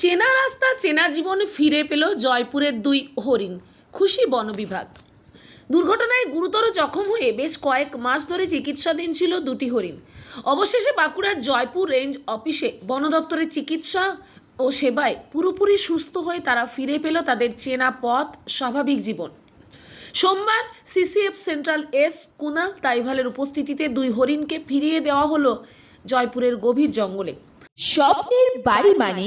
চেনা রাস্তা, চেনা জীবন ফিরে পেল জয়পুরের দুই হরিণ। খুশি বন বিভাগ। দুর্ঘটনায় গুরুতর জখম হয়ে বেশ কয়েক মাস ধরে চিকিৎসাধীন ছিল দুটি হরিণ। অবশেষে বাঁকুড়ার জয়পুর রেঞ্জ অফিসে বন দপ্তরের চিকিৎসা ও সেবায় পুরোপুরি সুস্থ হয়ে তারা ফিরে পেল তাদের চেনা পথ, স্বাভাবিক জীবন। সোমবার সিসিএফ সেন্ট্রাল এস কুনাল তাইভালের উপস্থিতিতে দুই হরিণকে ফিরিয়ে দেওয়া হলো জয়পুরের গভীর জঙ্গলে। স্বপ্নের বাড়ি মানে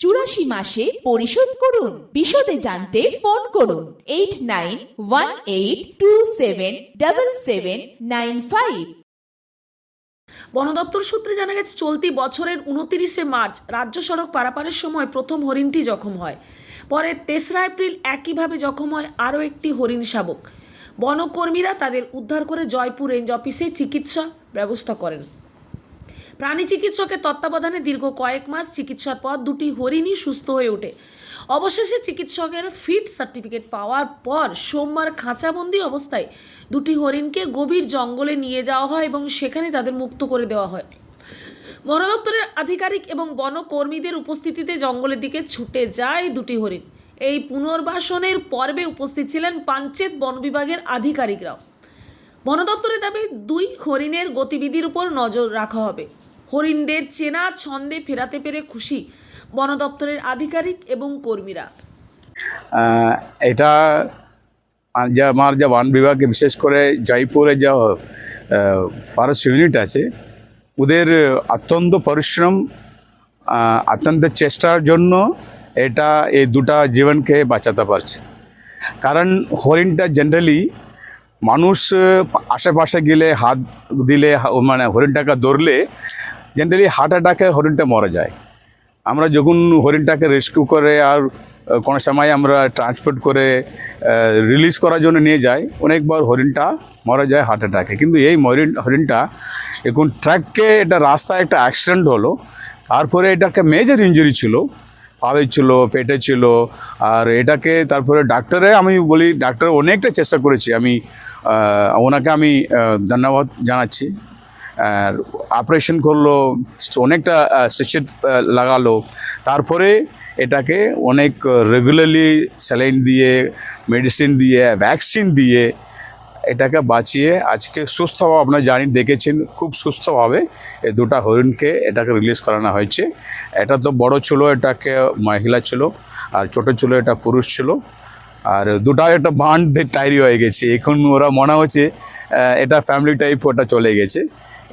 চুরাশি মাসে পরিশোধ করুন। বিশদে জানতে ফোন করুন। Eight nine one eight two seven double seven nine five. বন দপ্তর সূত্রে জানা গেছে, চলতি বছরের উনতিরিশে মার্চ রাজ্য সড়ক পারাপারের সময় প্রথম হরিণটি জখম হয়। পরে তেসরা এপ্রিল একইভাবে জখম হয় আরও একটি হরিণ শাবক। বনকর্মীরা তাদের উদ্ধার করে জয়পুর রেঞ্জ অফিসে চিকিৎসা ব্যবস্থা করেন। প্রাণী চিকিৎসকের তত্ত্বাবধানে দীর্ঘ কয়েক মাস চিকিৎসার পর দুটি হরিণই সুস্থ হয়ে ওঠে। অবশেষে চিকিৎসকের ফিট সার্টিফিকেট পাওয়ার পর সোমবার খাঁচাবন্দি অবস্থায় দুটি হরিণকে গভীর জঙ্গলে নিয়ে যাওয়া হয় এবং সেখানে তাদের মুক্ত করে দেওয়া হয়। বন দপ্তরের আধিকারিক এবং বনকর্মীদের উপস্থিতিতে জঙ্গলের দিকে ছুটে যায় দুটি হরিণ। এই পুনর্বাসনের পর্বে উপস্থিত ছিলেন পাঞ্চেত বন বিভাগের আধিকারিকরাও। বন দপ্তরের দাবি, দুই হরিণের গতিবিধির উপর নজর রাখা হবে। হরিণদের চেনা ছন্দে ফেরাতে পেরে খুশি বন দপ্তরের আধিকারিক এবং কর্মীরা। এটা যা আমার যা বন বিভাগে বিশেষ করে জয়পুরে যা ফরেস্ট ইউনিট আছে, ওদের অত্যন্ত পরিশ্রম অত্যন্ত চেষ্টার জন্য এটা এই দুটা জীবনকে বাঁচাতে পারছে। কারণ হরিণটা জেনারেলি মানুষ আশেপাশে গেলে হাত দিলে মানে হরিণটাকে ধরলে জেনারেলি হার্ট অ্যাটাকে হরিণটা মরে যায়। আমরা যখন হরিণটাকে রেস্কিউ করে আর কোনো সময় আমরা ট্রান্সপোর্ট করে রিলিজ করার জন্য নিয়ে যাই, অনেকবার হরিণটা মারা যায় হার্ট অ্যাটাকে কিন্তু এই মরিন হরিণটা এখন ট্র্যাককে এটা রাস্তায় একটা অ্যাক্সিডেন্ট হলো, তারপরে এটাকে মেজর ইঞ্জুরি ছিল পাবে ছিল, পেটে ছিল, আর এটাকে তারপরে ডাক্তারে আমি বলি ডাক্তার অনেকটা চেষ্টা করেছি, আমি ওনাকে আমি ধন্যবাদ জানাচ্ছি। অপারেশন করল, অনেকটা স্টিচের লাগালো। তারপরে এটাকে অনেক রেগুলারলি স্যালাইন দিয়ে মেডিসিন দিয়ে ভ্যাকসিন দিয়ে এটাকে বাঁচিয়ে আজকে সুস্থভাবে আপনারা জানি, দেখেছেন, খুব সুস্থভাবে এই দুটা হরিণকে এটাকে রিলিজ করানো হয়েছে। এটা তো বড় ছিল, এটাকে মহিলা ছিল, আর ছোট ছিল, এটা পুরুষ ছিল। আর দুটা একটা বান্ড তৈরি হয়ে গেছে। এখন ওরা মনে হচ্ছে এটা ফ্যামিলি টাইপ ওটা চলে গেছে।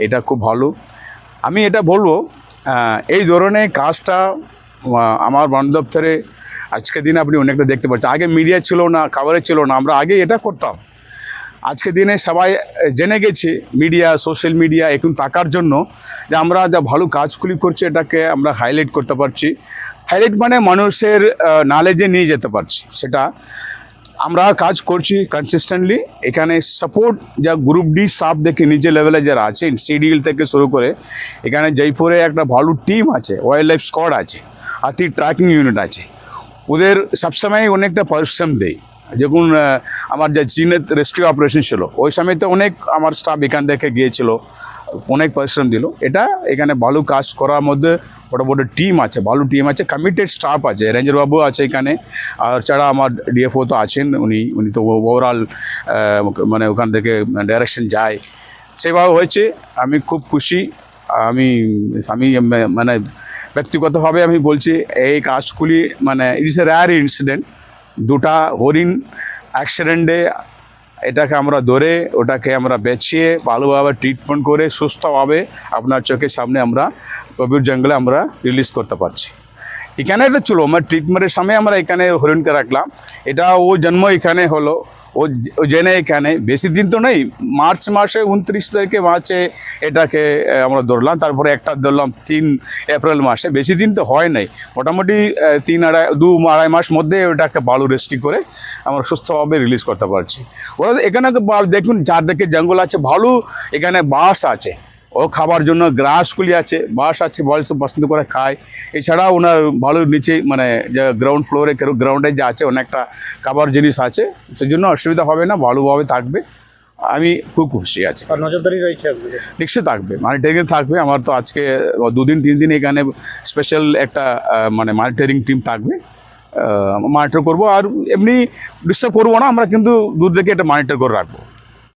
এটা খুব ভালো। আমি এটা বলব এই ধরনের কাজটা আমার বন দপ্তরে আজকের দিনে আপনি অনেকটা দেখতে পাচ্ছেন। আগে মিডিয়া ছিল না খাবারের ছিল না, আমরা আগে এটা করতাম। আজকে দিনে সবাই জেনে গেছে, মিডিয়া সোশ্যাল মিডিয়া এখন থাকার জন্য যে আমরা যা ভালো কাজগুলি করছি, এটাকে আমরা হাইলাইট করতে পারছি। হাইলাইট মানে মানুষের নলেজে নিয়ে যেতে পারছি, সেটা আমরা কাজ করছি কনসিস্টেন্টলি এখানে সাপোর্ট যা গ্রুপ ডি স্টাফ দেখে নিচে লেভেলে যারা আছেন সিডিএল থেকে শুরু করে, এখানে জয়পুরে একটা ভালো টিম আছে ওয়াইল্ড লাইফ স্কোয়াড আছে, হাতি ট্র্যাকিং ইউনিট আছে। ওদের সবসময় অনেকটা পরিশ্রম দেয় যখন আমার যে চীনের রেস্কিউ অপারেশন ছিল, ওই সময় তো অনেক আমার স্টাফ এখান থেকে গিয়েছিল। অনেক পরিশ্রম দিল। এটা এখানে ভালো কাজ করার মধ্যে বড় বড় টিম আছে ভালো টিম আছে কমিটেড স্টাফ আছে, রেঞ্জার বাবু আছে এখানে। আর ছাড়া আমার ডিএফও তো আছেন, উনি উনি তো ওভারঅল মানে ওখান থেকে ডাইরেকশন যায়। সেভাবে হয়েছে, আমি খুব খুশি। আমি আমি মানে ব্যক্তিগতভাবে আমি বলছি, এই কাজগুলি মানে ইট ইস এ রেয়ার ইনসিডেন্ট দুটা হরিণ অ্যাক্সিডেন্টে এটাকে আমরা ধরে ওটাকে আমরা বেছিয়ে ভালোভাবে ট্রিটমেন্ট করে সুস্থভাবে আপনার চোখের সামনে আমরা কবির জঙ্গলে আমরা রিলিজ করতে পারছি। এখানে তো চলো, আমার ট্রিটমেন্টের সামনে আমরা এখানে হরিণকে রাখলাম। এটা ও জন্ম এখানে হলো। ও জেনে এখানে। বেশি দিন তো নেই, মার্চ মাসে উনত্রিশ তারিখে মার্চে এটাকে আমরা ধরলাম, তারপরে একটা ধরলাম তিন এপ্রিল মাসে। বেশি দিন তো হয় নাই। মোটামুটি তিন আড়াই, দু আড়াই মাস মধ্যে ওটাকে বালু রেস্টি করে আমরা সুস্থভাবে রিলিজ করতে পারছি। ওরা এখানে দেখুন, চারদিকে জঙ্গল আছে, ভালো, এখানে বাস আছে। ও খাবার জন্য গ্রাসগুলি আছে বাস আছে বয়স পছন্দ করে খায়। এছাড়াও ওনার ভালো নিচে মানে যে গ্রাউন্ড ফ্লোরে গ্রাউন্ডে যে আছে অনেকটা খাবার জিনিস আছে সেই জন্য অসুবিধা হবে না ভালোভাবে থাকবে। আমি খুব খুশি আছি। আর নজরদারি রয়েছে নিশ্চয় থাকবে মনিটরিং থাকবে। আমার তো আজকে দুদিন তিন দিন এখানে স্পেশাল একটা মানে মনিটরিং টিম থাকবে। মনিটর করব। আর এমনি ডিস্টার্ব করব না আমরা কিন্তু দূর থেকে এটা মনিটর করে রাখব।